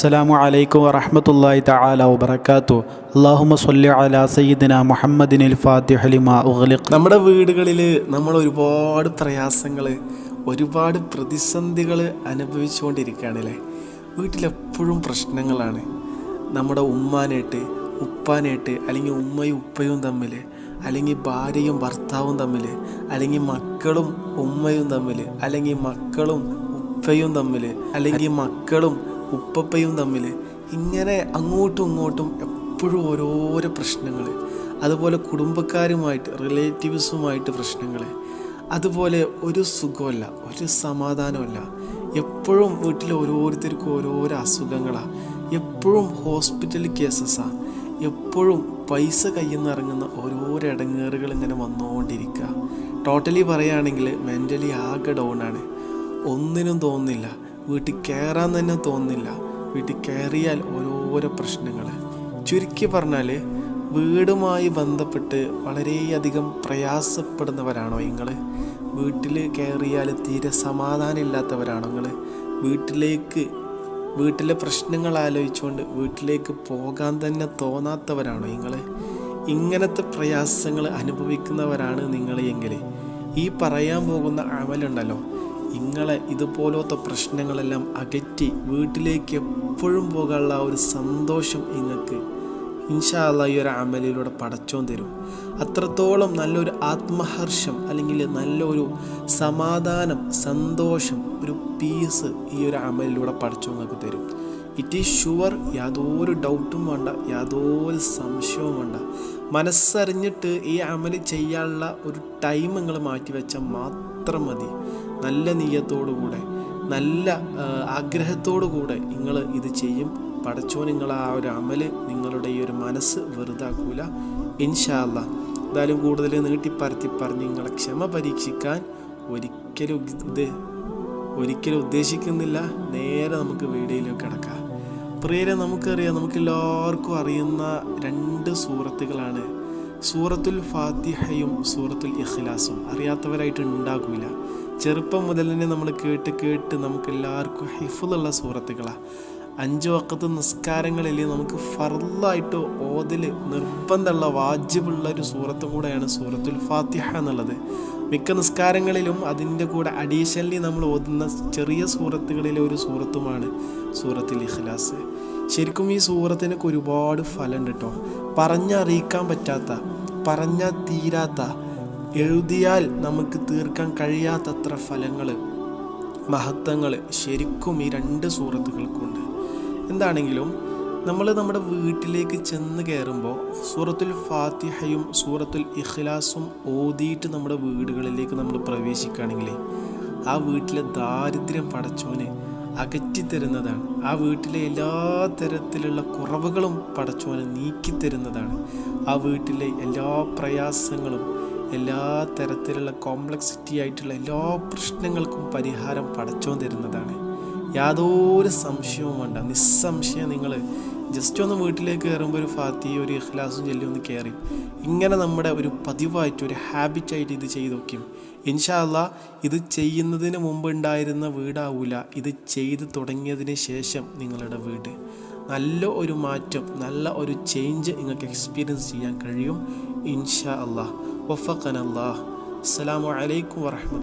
അസ്സലാമു അലൈക്കും വറഹമത്തല്ലാഹി തആല വബറകാതു അല്ലാഹുമ്മ സ്വല്ലി അലാ സയ്യിദിന മുഹമ്മദിനിൽ ഫാത്തിഹ ലിമാ ഉഗ്ലിഖ്. നമ്മുടെ വീടുകളിൽ നമ്മൾ ഒരുപാട് പ്രയാസങ്ങൾ ഒരുപാട് പ്രതിസന്ധികൾ അനുഭവിച്ചുകൊണ്ടിരിക്കുകയാണല്ലേ? വീട്ടിലെപ്പോഴും പ്രശ്നങ്ങളാണ്. നമ്മുടെ ഉമ്മാനായിട്ട് ഉപ്പാനായിട്ട് അല്ലെങ്കിൽ ഉമ്മയും ഉപ്പയും തമ്മിൽ അല്ലെങ്കിൽ ഭാര്യയും ഭർത്താവും തമ്മിൽ അല്ലെങ്കിൽ മക്കളും ഉമ്മയും തമ്മിൽ അല്ലെങ്കിൽ മക്കളും ഉപ്പയും തമ്മിൽ അല്ലെങ്കിൽ മക്കളും ഉപ്പപ്പയും തമ്മിൽ ഇങ്ങനെ അങ്ങോട്ടും ഇങ്ങോട്ടും എപ്പോഴും ഓരോരോ പ്രശ്നങ്ങൾ. അതുപോലെ കുടുംബക്കാരുമായിട്ട് റിലേറ്റീവ്സുമായിട്ട് പ്രശ്നങ്ങൾ. അതുപോലെ ഒരു സുഖമല്ല ഒരു സമാധാനമല്ല. എപ്പോഴും വീട്ടിൽ ഓരോരുത്തർക്കും ഓരോരോ അസുഖങ്ങളാണ് എപ്പോഴും ഹോസ്പിറ്റൽ കേസസാണ് എപ്പോഴും പൈസ കയ്യിൽ നിന്ന് ഇറങ്ങുന്ന ഓരോരോ ഇടങ്ങേറുകൾ ഇങ്ങനെ വന്നുകൊണ്ടിരിക്കുക. ടോട്ടലി പറയുകയാണെങ്കിൽ മെന്റലി ആകെ ഡൗൺ ആണ്. ഒന്നിനും തോന്നുന്നില്ല. വീട്ടിൽ കയറാൻ തന്നെ തോന്നുന്നില്ല. വീട്ടിൽ കയറിയാൽ ഓരോരോ പ്രശ്നങ്ങൾ. ചുരുക്കി പറഞ്ഞാൽ വീടുമായി ബന്ധപ്പെട്ട് വളരെയധികം പ്രയാസപ്പെടുന്നവരാണോ നിങ്ങൾ? വീട്ടിൽ കയറിയാൽ തീരെ സമാധാനമില്ലാത്തവരാണോ നിങ്ങൾ? വീട്ടിലേക്ക് വീട്ടിലെ പ്രശ്നങ്ങൾ ആലോചിച്ചുകൊണ്ട് വീട്ടിലേക്ക് പോകാൻ തന്നെ തോന്നാത്തവരാണോ നിങ്ങൾ? ഇങ്ങനത്തെ പ്രയാസങ്ങൾ അനുഭവിക്കുന്നവരാണ് നിങ്ങൾ എങ്കിൽ. ഈ പറയാൻ പോകുന്ന അമലുണ്ടല്ലോ. നിങ്ങളെ ഇതുപോലത്തെ പ്രശ്നങ്ങളെല്ലാം അകറ്റി വീട്ടിലേക്ക് എപ്പോഴും പോകാനുള്ള ആ ഒരു സന്തോഷം നിങ്ങൾക്ക് ഇൻഷാല്ല ഈ ഒരു അമലിലൂടെ പടച്ചോൻ തരും. അത്രത്തോളം നല്ലൊരു ആത്മഹർഷം അല്ലെങ്കിൽ നല്ലൊരു സമാധാനം സന്തോഷം ഒരു പീസ് ഈ ഒരു അമലിലൂടെ പടച്ചോൻ നിങ്ങൾക്ക് തരും. ഇറ്റ് ഈസ് ഷുവർ യാതൊരു ഡൗട്ടും വേണ്ട യാതൊരു സംശയവും വേണ്ട. മനസ്സറിഞ്ഞിട്ട് ഈ അമൽ ചെയ്യാനുള്ള ഒരു ടൈം നിങ്ങൾ മാറ്റി വെച്ചാൽ മാത്രം മതി. നല്ല നീയത്തോടു കൂടെ നല്ല ആഗ്രഹത്തോടു കൂടെ നിങ്ങൾ ഇത് ചെയ്യും. പടച്ചോ നിങ്ങൾ ആ ഒരു അമൽ നിങ്ങളുടെ ഈ ഒരു മനസ്സ് വെറുതാക്കൂല. ഇൻഷാല്ല എന്തായാലും കൂടുതൽ നീട്ടിപ്പരത്തി പറഞ്ഞ് നിങ്ങളെ ക്ഷമ പരീക്ഷിക്കാൻ ഒരിക്കലും ഒരിക്കലും ഉദ്ദേശിക്കുന്നില്ല. നേരെ നമുക്ക് വീഡിയോയിലേക്ക് കിടക്കാം. പ്രിയരെ നമുക്കറിയാം നമുക്ക് എല്ലാവർക്കും അറിയുന്ന രണ്ട് സൂറത്തുകളാണ്. സൂറത്തുൽ ഫാത്തിഹയും സൂറത്തുൽ ഇഖ്ലാസും. അറിയാത്തവരായിട്ട് ഉണ്ടാകൂല ചെറുപ്പം മുതൽ തന്നെ നമ്മൾ കേട്ട് കേട്ട് നമുക്ക് എല്ലാവർക്കും ഹിഫുള്ള സൂറത്തുകളാണ് അഞ്ച് വക്കത്ത് നിസ്കാരങ്ങളിൽ നമുക്ക് ഫർദായിട്ട് ഓതിൽ നിർബന്ധമുള്ള വാജിബുള്ള ഒരു സൂറത്തും കൂടെയാണ് സൂറത്തുൽ ഫാത്തിഹ എന്നുള്ളത്. മിക്ക നിസ്കാരങ്ങളിലും അതിന്റെ കൂടെ അഡീഷണലി നമ്മൾ ഓതുന്ന ചെറിയ സൂറത്തുകളിലെ ഒരു സൂറത്തുമാണ് സൂറത്തിൽ ഇഖ്ലാസ്. ശരിക്കും ഈ സൂറത്തിനൊക്കെ ഒരുപാട് ഫലമുണ്ട് കേട്ടോ പറഞ്ഞറിയിക്കാൻ പറ്റാത്ത പറഞ്ഞാൽ തീരാത്ത എഴുതിയാൽ നമുക്ക് തീർക്കാൻ കഴിയാത്തത്ര ഫലങ്ങൾ മഹത്വങ്ങൾ ശരിക്കും ഈ രണ്ട് സൂറത്തുകൾക്കുണ്ട്. എന്താണെങ്കിലും നമ്മൾ നമ്മുടെ വീട്ടിലേക്ക് ചെന്ന് കയറുമ്പോൾ സൂറത്തുൽ ഫാത്തിഹയും സൂറത്തുൽ ഇഖ്ലാസും ഓതിയിട്ട് നമ്മുടെ വീടുകളിലേക്ക് നമ്മൾ പ്രവേശിക്കുകയാണെങ്കിൽ ആ വീട്ടിലെ ദാരിദ്ര്യം പടച്ചോനെ അകറ്റിത്തരുന്നതാണ്. ആ വീട്ടിലെ എല്ലാ തരത്തിലുള്ള കുറവുകളും പടച്ചോനെ നീക്കിത്തരുന്നതാണ്. ആ വീട്ടിലെ എല്ലാ പ്രയാസങ്ങളും എല്ലാ തരത്തിലുള്ള കോംപ്ലക്സിറ്റി ആയിട്ടുള്ള എല്ലാ പ്രശ്നങ്ങൾക്കും പരിഹാരം പടച്ചോൻ തരുന്നതാണ്. യാതൊരു സംശയവും വേണ്ട. നിസ്സംശയം നിങ്ങൾ ജസ്റ്റ് ഒന്ന് വീട്ടിലേക്ക് കയറുമ്പോൾ ഒരു ഫാത്തി ഒരു ഇഖ്ലാസും ചൊല്ലി ഒന്ന് കയറി ഇങ്ങനെ നമ്മുടെ ഒരു പതിവായിട്ട് ഒരു ഹാബിറ്റായിട്ട് ഇത് ചെയ്ത് നോക്കും ഇൻഷാല്ല ഇത് ചെയ്യുന്നതിന് മുമ്പ് ഉണ്ടായിരുന്ന വീടാവില്ല ഇത് ചെയ്ത് തുടങ്ങിയതിന് ശേഷം നിങ്ങളുടെ വീട്. നല്ല ഒരു മാറ്റം നല്ല ഒരു ചേഞ്ച് നിങ്ങൾക്ക് എക്സ്പീരിയൻസ് ചെയ്യാൻ കഴിയും. ഇൻഷാ അള്ളാഹ് വഫക്കൻ അള്ളാഹ് അസ്സാം വലൈക്കും വറഹ്മത്ത്